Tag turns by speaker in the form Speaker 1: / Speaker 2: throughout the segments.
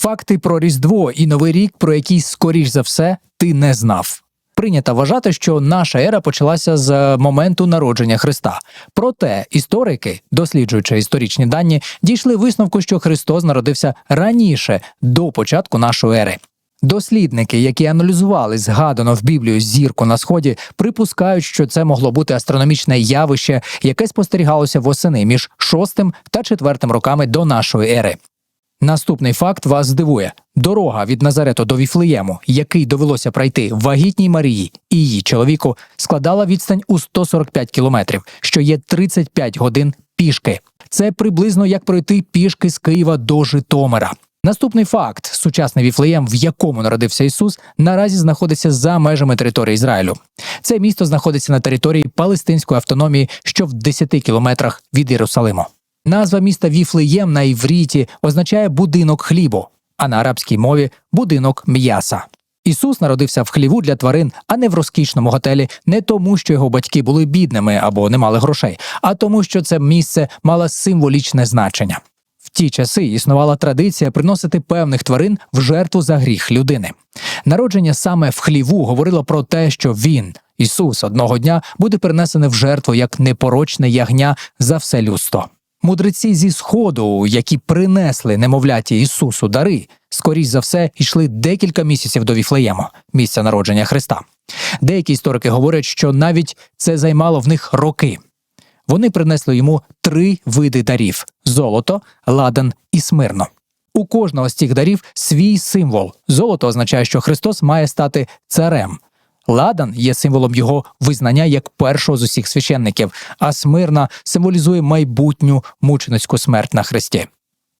Speaker 1: Факти про Різдво і Новий рік, про який, скоріш за все, ти не знав. Прийнято вважати, що наша ера почалася з моменту народження Христа. Проте історики, досліджуючи історичні дані, дійшли висновку, що Христос народився раніше до початку нашої ери. Дослідники, які аналізували згадану в Біблію зірку на сході, припускають, що це могло бути астрономічне явище, яке спостерігалося восени між шостим та четвертим роками до нашої ери. Наступний факт вас здивує: дорога від Назарету до Віфлеєму, який довелося пройти вагітній Марії і її чоловіку, складала відстань у 145 кілометрів, що є 35 годин пішки. Це приблизно як пройти пішки з Києва до Житомира. Наступний факт: сучасний Віфлеєм, в якому народився Ісус, наразі знаходиться за межами території Ізраїлю. Це місто знаходиться на території Палестинської автономії, що в 10 кілометрах від Єрусалиму. Назва міста Віфлеєм на івріті означає будинок хлібу, а на арабській мові будинок м'яса. Ісус народився в хліву для тварин, а не в розкішному готелі, не тому, що його батьки були бідними або не мали грошей, а тому, що це місце мало символічне значення. В ті часи існувала традиція приносити певних тварин в жертву за гріх людини. Народження саме в хліву говорило про те, що він, Ісус, одного дня буде перенесений в жертву як непорочне ягня за все людство. Мудреці зі сходу, які принесли немовляті Ісусу дари, скоріш за все, йшли декілька місяців до Віфлеєму, місця народження Христа. Деякі історики говорять, що навіть це займало в них роки. Вони принесли йому три види дарів: золото, ладан і смирно. У кожного з цих дарів свій символ. Золото означає, що Христос має стати царем. Ладан є символом його визнання як першого з усіх священників, а смирна символізує майбутню мученицьку смерть на Христі.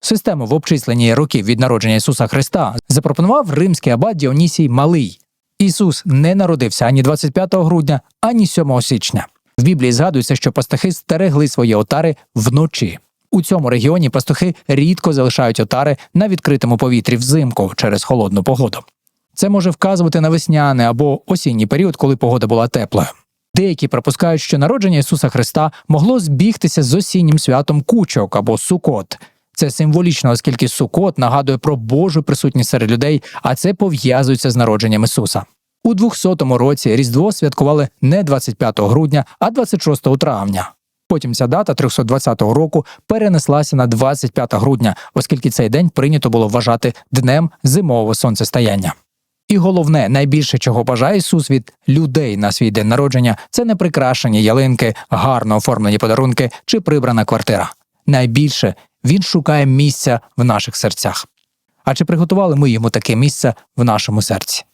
Speaker 1: Систему в обчисленні років від народження Ісуса Христа запропонував римський абат Діонісій Малий. Ісус не народився ані 25 грудня, ані 7 січня. В Біблії згадується, що пастухи стерегли свої отари вночі. У цьому регіоні пастухи рідко залишають отари на відкритому повітрі взимку через холодну погоду. Це може вказувати на весняний або осінній період, коли погода була теплою. Деякі припускають, що народження Ісуса Христа могло збігтися з осіннім святом кучок або сукот. Це символічно, оскільки сукот нагадує про Божу присутність серед людей, а це пов'язується з народженням Ісуса. У 200-му році Різдво святкували не 25 грудня, а 26 травня. Потім ця дата 320 року перенеслася на 25 грудня, оскільки цей день прийнято було вважати днем зимового сонцестояння. І головне, найбільше чого бажає Ісус від людей на свій день народження, це не прикрашені ялинки, гарно оформлені подарунки чи прибрана квартира. Найбільше він шукає місця в наших серцях. А чи приготували ми йому таке місце в нашому серці?